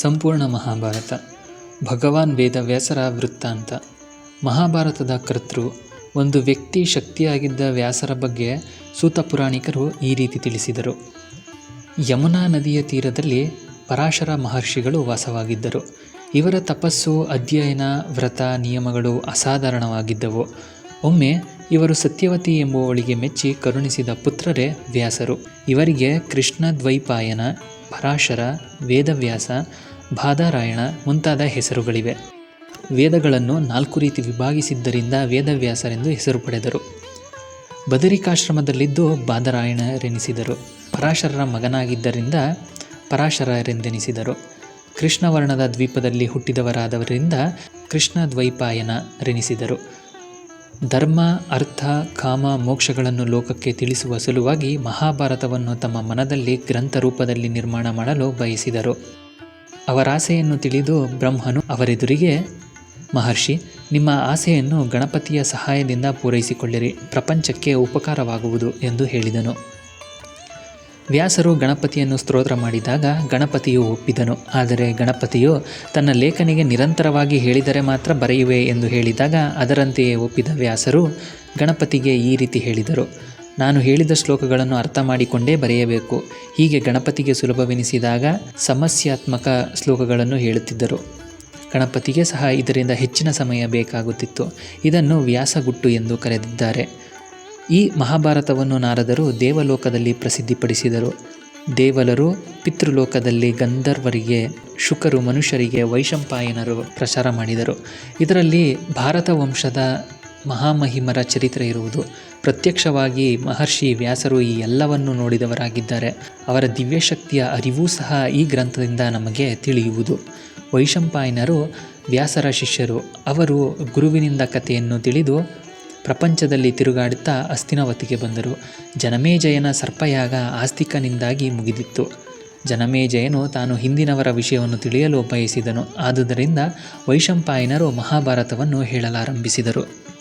ಸಂಪೂರ್ಣ ಮಹಾಭಾರತ. ಭಗವಾನ್ ವೇದವ್ಯಾಸರ ವೃತ್ತಾಂತ ಮಹಾಭಾರತದ ಕರ್ತೃ, ಒಂದು ವ್ಯಕ್ತಿ ಶಕ್ತಿಯಾಗಿದ್ದ ವ್ಯಾಸರ ಬಗ್ಗೆ ಸೂತ ಪುರಾಣಿಕರು ಈ ರೀತಿ ತಿಳಿಸಿದರು. ಯಮುನಾ ನದಿಯ ತೀರದಲ್ಲಿ ಪರಾಶರ ಮಹರ್ಷಿಗಳು ವಾಸವಾಗಿದ್ದರು. ಇವರ ತಪಸ್ಸು, ಅಧ್ಯಯನ, ವ್ರತ, ನಿಯಮಗಳು ಅಸಾಧಾರಣವಾಗಿದ್ದವು. ಒಮ್ಮೆ ಇವರು ಸತ್ಯವತಿ ಎಂಬುವಳಿಗೆ ಮೆಚ್ಚಿ ಕರುಣಿಸಿದ ಪುತ್ರರೇ ವ್ಯಾಸರು. ಇವರಿಗೆ ಕೃಷ್ಣ ದ್ವೈಪಾಯನ, ಪರಾಶರ, ವೇದವ್ಯಾಸ, ಬಾದಾರಾಯಣ ಮುಂತಾದ ಹೆಸರುಗಳಿವೆ. ವೇದಗಳನ್ನು ನಾಲ್ಕು ರೀತಿ ವಿಭಾಗಿಸಿದ್ದರಿಂದ ವೇದವ್ಯಾಸರೆಂದು ಹೆಸರು ಪಡೆದರು. ಬದರಿಕಾಶ್ರಮದಲ್ಲಿದ್ದು ಬಾದರಾಯಣರೆನಿಸಿದರು. ಪರಾಶರರ ಮಗನಾಗಿದ್ದರಿಂದ ಪರಾಶರರೆಂದೆನಿಸಿದರು. ಕೃಷ್ಣವರ್ಣದ ದ್ವೀಪದಲ್ಲಿ ಹುಟ್ಟಿದವರಾದವರಿಂದ ಕೃಷ್ಣ ದ್ವೈಪಾಯನರೆನಿಸಿದರು ಧರ್ಮ, ಅರ್ಥ, ಕಾಮ, ಮೋಕ್ಷಗಳನ್ನು ಲೋಕಕ್ಕೆ ತಿಳಿಸುವ ಸಲುವಾಗಿ ಮಹಾಭಾರತವನ್ನು ತಮ್ಮ ಮನದಲ್ಲಿ ಗ್ರಂಥ ರೂಪದಲ್ಲಿ ನಿರ್ಮಾಣ ಮಾಡಲು ಬಯಸಿದರು. ಅವರಾಸೆಯನ್ನು ತಿಳಿದು ಬ್ರಹ್ಮನು ಅವರೆದುರಿಗೆ, ಮಹರ್ಷಿ, ನಿಮ್ಮ ಆಸೆಯನ್ನು ಗಣಪತಿಯ ಸಹಾಯದಿಂದ ಪೂರೈಸಿಕೊಳ್ಳಿರಿ. ಪ್ರಪಂಚಕ್ಕೆ ಉಪಕಾರವಾಗುವುದು ಎಂದು ಹೇಳಿದನು. ವ್ಯಾಸರು ಗಣಪತಿಯನ್ನು ಸ್ತೋತ್ರ ಮಾಡಿದಾಗ ಗಣಪತಿಯು ಒಪ್ಪಿದನು. ಆದರೆ ಗಣಪತಿಯು ತನ್ನ ಲೇಖನಿಗೆ ನಿರಂತರವಾಗಿ ಹೇಳಿದರೆ ಮಾತ್ರ ಬರೆಯುವೆ ಎಂದು ಹೇಳಿದಾಗ ಅದರಂತೆಯೇ ಒಪ್ಪಿದ ವ್ಯಾಸರು ಗಣಪತಿಗೆ ಈ ರೀತಿ ಹೇಳಿದರು. ನಾನು ಹೇಳಿದ ಶ್ಲೋಕಗಳನ್ನು ಅರ್ಥ ಮಾಡಿಕೊಂಡೇ ಬರೆಯಬೇಕು. ಹೀಗೆ ಗಣಪತಿಗೆ ಸುಲಭವೆನಿಸಿದಾಗ ಸಮಸ್ಯಾತ್ಮಕ ಶ್ಲೋಕಗಳನ್ನು ಹೇಳುತ್ತಿದ್ದರು. ಗಣಪತಿಗೆ ಸಹ ಇದರಿಂದ ಹೆಚ್ಚಿನ ಸಮಯ ಬೇಕಾಗುತ್ತಿತ್ತು. ಇದನ್ನು ವ್ಯಾಸಗುಟ್ಟು ಎಂದು ಕರೆದಿದ್ದಾರೆ. ಈ ಮಹಾಭಾರತವನ್ನು ನಾರದರು ದೇವಲೋಕದಲ್ಲಿ ಪ್ರಸಿದ್ಧಿಪಡಿಸಿದರು. ದೇವಲರು ಪಿತೃಲೋಕದಲ್ಲಿ ಗಂಧರ್ವರಿಗೆ, ಶುಕರು ಮನುಷ್ಯರಿಗೆ ವೈಶಂಪಾಯನರು ಪ್ರಚಾರ ಮಾಡಿದರು. ಇದರಲ್ಲಿ ಭಾರತ ವಂಶದ ಮಹಾಮಹಿಮರ ಚರಿತ್ರೆ ಇರುವುದು. ಪ್ರತ್ಯಕ್ಷವಾಗಿ ಮಹರ್ಷಿ ವ್ಯಾಸರು ಈ ಎಲ್ಲವನ್ನು ನೋಡಿದವರಾಗಿದ್ದಾರೆ. ಅವರ ದಿವ್ಯಶಕ್ತಿಯ ಅರಿವೂ ಸಹ ಈ ಗ್ರಂಥದಿಂದ ನಮಗೆ ತಿಳಿಯುವುದು. ವೈಶಂಪಾಯನರು ವ್ಯಾಸರ ಶಿಷ್ಯರು. ಅವರು ಗುರುವಿನಿಂದ ಕಥೆಯನ್ನು ತಿಳಿದು ಪ್ರಪಂಚದಲ್ಲಿ ತಿರುಗಾಡುತ್ತಾ ಅಸ್ತಿನವತಿಗೆ ಬಂದರು. ಜನಮೇಜಯನ ಸರ್ಪಯಾಗ ಆಸ್ತಿಕನಿಂದಾಗಿ ಮುಗಿದಿತ್ತು. ಜನಮೇಜಯನು ತಾನು ಹಿಂದಿನವರ ವಿಷಯವನ್ನು ತಿಳಿಯಲು ಬಯಸಿದನು. ಆದುದರಿಂದ ವೈಶಂಪಾಯನರು ಮಹಾಭಾರತವನ್ನು ಹೇಳಲಾರಂಭಿಸಿದರು.